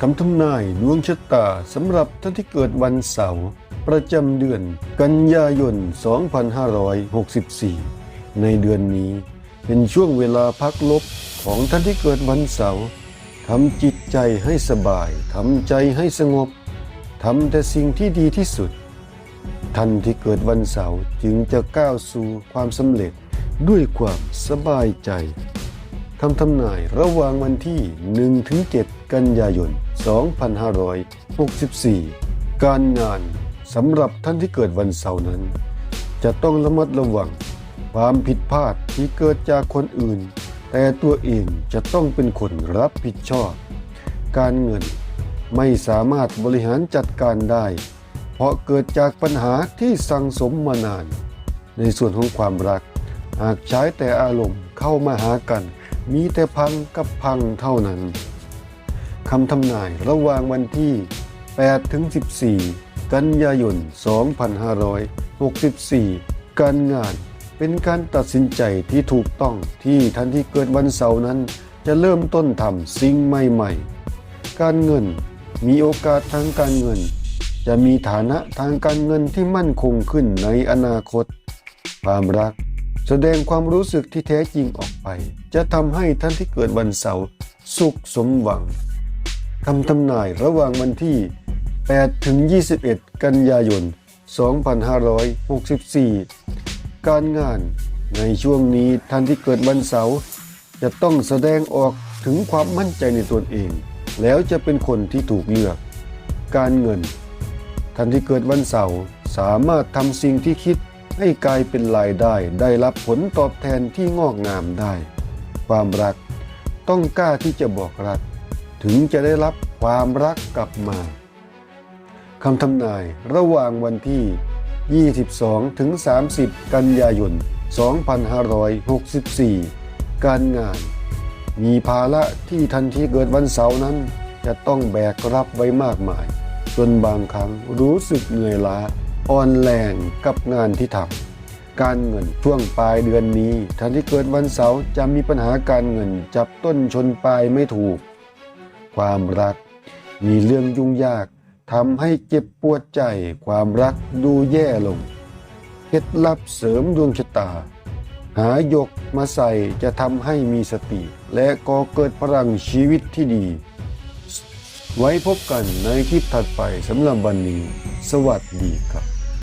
คำทำนายดวงชะตาสำหรับท่านที่เกิดวันเสาร์ประจำเดือนกันยายน 2564 ในเดือนนี้เป็นช่วงเวลาพักลบของท่านที่เกิดวันเสาร์ทำจิตใจให้สบายทำใจให้สงบทำแต่สิ่งที่ดีที่สุด ท่านที่เกิดวันเสาร์จึงจะก้าวสู่ความสำเร็จด้วยความสบายใจคำทำนายระหว่างวันที่ 1-7 กันยายน 2564 การงานสำหรับท่านที่เกิดวันเสาร์นั้น จะต้องระมัดระวัง ความผิดพลาดที่เกิดจากคนอื่น แต่ตัวเองจะต้องเป็นคนรับผิดชอบ การเงินไม่สามารถบริหารจัดการได้ เพราะเกิดจากปัญหาที่สั่งสมมานาน ในส่วนของความรัก หากใช้แต่อารมณ์เข้ามาหากัน มีแต่พังกับพังเท่านั้น คำทำนายระหว่างวันที่ 8 ถึง 14 กันยายน 2564 การงานเป็นการตัดสินใจที่ถูกต้องที่ท่านที่เกิดวันเสาร์นั้น จะเริ่มต้นทำสิ่งใหม่ๆ การเงินมีโอกาสทางการเงิน จะมีฐานะทางการเงินที่มั่นคงขึ้นในอนาคต ความรัก แสดงความรู้สึกที่แท้จริงออกไป จะทำให้ท่านที่เกิดวันเสาร์สุขสมหวัง คำทำนายระหว่างวันที่ 8 ถึง 21 กันยายน 2564 การงานในช่วงนี้ท่านที่เกิดวันเสาร์จะต้องแสดงออกถึงความมั่นใจในตนเอง แล้วจะเป็นคนที่ถูกเลือก การเงิน ท่านที่เกิดวันเสาร์สามารถทำสิ่งที่คิดให้กลายเป็นรายได้ได้รับผลตอบแทนที่งอกงามได้ ความรักต้องกล้าที่จะบอกรัก ถึงจะได้รับความรักกลับมาคำทำนายระหว่างวันที่ 22 ถึง 30 กันยายน 2564 การงาน มีภาระที่ทันทีเกิดวันเสาร์นั้น จะต้องแบกรับไว้มากมาย จนบางครั้งรู้สึกเหนื่อยล้าอ่อนแรงกับงานที่ทำการเงินช่วงปลายเดือนนี้ท่านที่เกิดวันเสาร์จะมีปัญหาการเงินจับต้นชนปลายไม่ถูก ความรัก มีเรื่องยุ่งยากทำให้เจ็บปวดใจ ความรักดูแย่ลง เคล็ดลับเสริมดวงชะตา หายกมาใส่จะทำให้มีสติ และก่อเกิดพลังชีวิตที่ดี ไว้พบกันในคลิปถัดไปสำหรับวันนี้ สวัสดีครับ